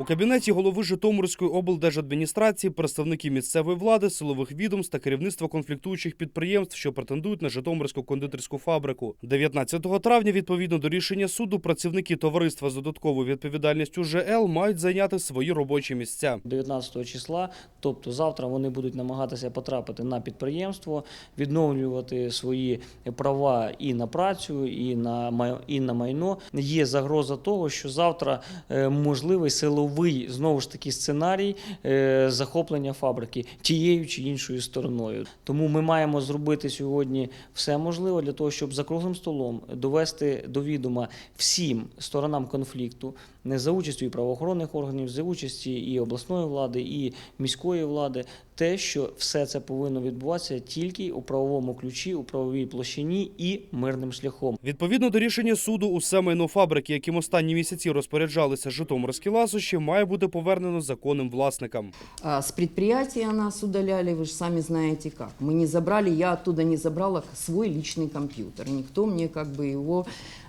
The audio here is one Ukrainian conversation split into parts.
У кабінеті голови Житомирської облдержадміністрації представники місцевої влади, силових відомств та керівництва конфліктуючих підприємств, що претендують на Житомирську кондитерську фабрику. 19 травня, відповідно до рішення суду, працівники товариства з додатковою відповідальністю ЖЛ мають зайняти свої робочі місця. 19 числа, тобто завтра вони будуть намагатися потрапити на підприємство, відновлювати свої права і на працю, і на і на майно. Є загроза того, що завтра е, можливий силовий знову ж таки сценарій е, захоплення фабрики тією чи іншою стороною. Тому ми маємо зробити сьогодні все можливе для того, щоб за круглим столом довести до відома всім сторонам конфлікту, не за участю і правоохоронних органів, за участі і обласної влади, і міської влади, те, що все це повинно відбуватися тільки у правовому ключі, у правовій площині і мирним шляхом. Відповідно до рішення суду, усе майно фабрики, яким останні місяці розпоряджалися житомирські ласощі, має бути повернено законним власникам. А, С предприятия нас удаляли, вы же сами знаете как. Мы не забрали, я оттуда не забрала свой личный компьютер. Никто мне как бы его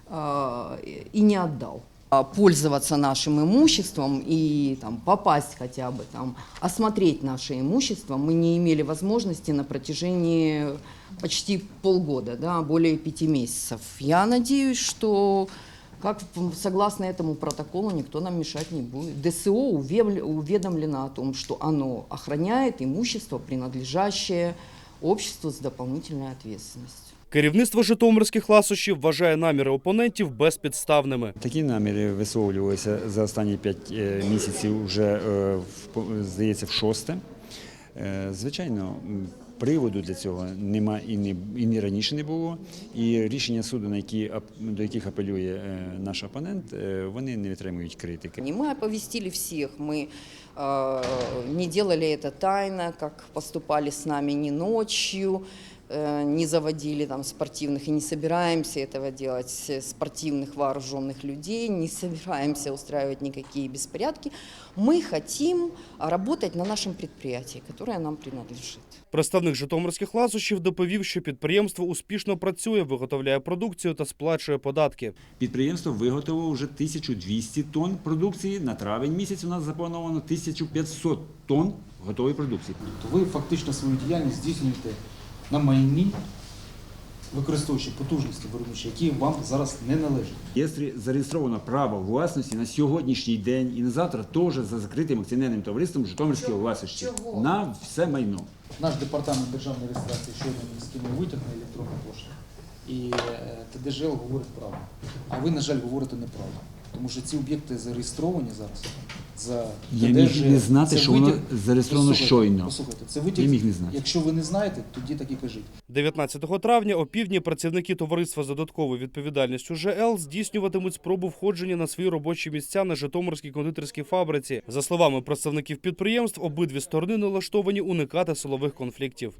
а, и не отдал. А Пользоваться нашим имуществом и там, попасть хотя бы там, осмотреть наше имущество мы не имели возможности на протяжении почти полгода, да, более пяти месяцев. Я надеюсь, что как согласно этому протоколу никто нам мешать не будет. ДСО уведомле- уведомлено о том, что оно охраняет имущество, принадлежащее обществу с дополнительной ответственностью. Керівництво житомирських ласощів вважає наміри опонентів безпідставними. Такі наміри висловлювалися за останні п'ять е, місяців, вже е, в по- здається, в шосте. Е, Звичайно, м, приводу для цього нема і не і ні раніше не було. І рішення суду, на які ап- до яких апелює е, наш опонент, е, вони не витримують критики. И мы оповестили всех, мы э, не делали это тайно, как поступали с нами ни ночью, э, не заводили там спортивных и не собираемся этого делать э, спортивных вооруженных людей, не собираемся устраивать никакие беспорядки. Мы хотим работать на нашем предприятии, которое нам принадлежит. Представник житомирських ласощів доповів, що підприємство успішно працює, виготовляє продукцію та сплачує податки. Підприємство виготовило вже 1200 тонн продукції. На травень місяць у нас заплановано 1500 тонн готової продукції. то ви фактично свою діяльність здійснюєте на майні, використовуючи потужності виробничі, які вам зараз не належать. Стрі- зареєстровано право власності на сьогоднішній день і на завтра теж за закритим акціонерним товариством Житомирської власності Чого? на все майно. Наш департамент державної реєстрації щойно мені скинув витяг на електронну пошту. І е, ТДЖЛ говорить правду. А ви, на жаль, говорите неправду. Тому що ці об'єкти зареєстровані зараз за Я міг не знати, Це що воно зареєстровано Послухайте, щойно. Послухайте, це витяг. Я міг не знати. Якщо ви не знаєте, тоді так і кажіть. 19 травня опівдні працівники товариства з додатковою відповідальністю ЖЛ здійснюватимуть спробу входження на свої робочі місця на Житомирській кондитерській фабриці. За словами представників підприємств, обидві сторони налаштовані уникати силових конфліктів.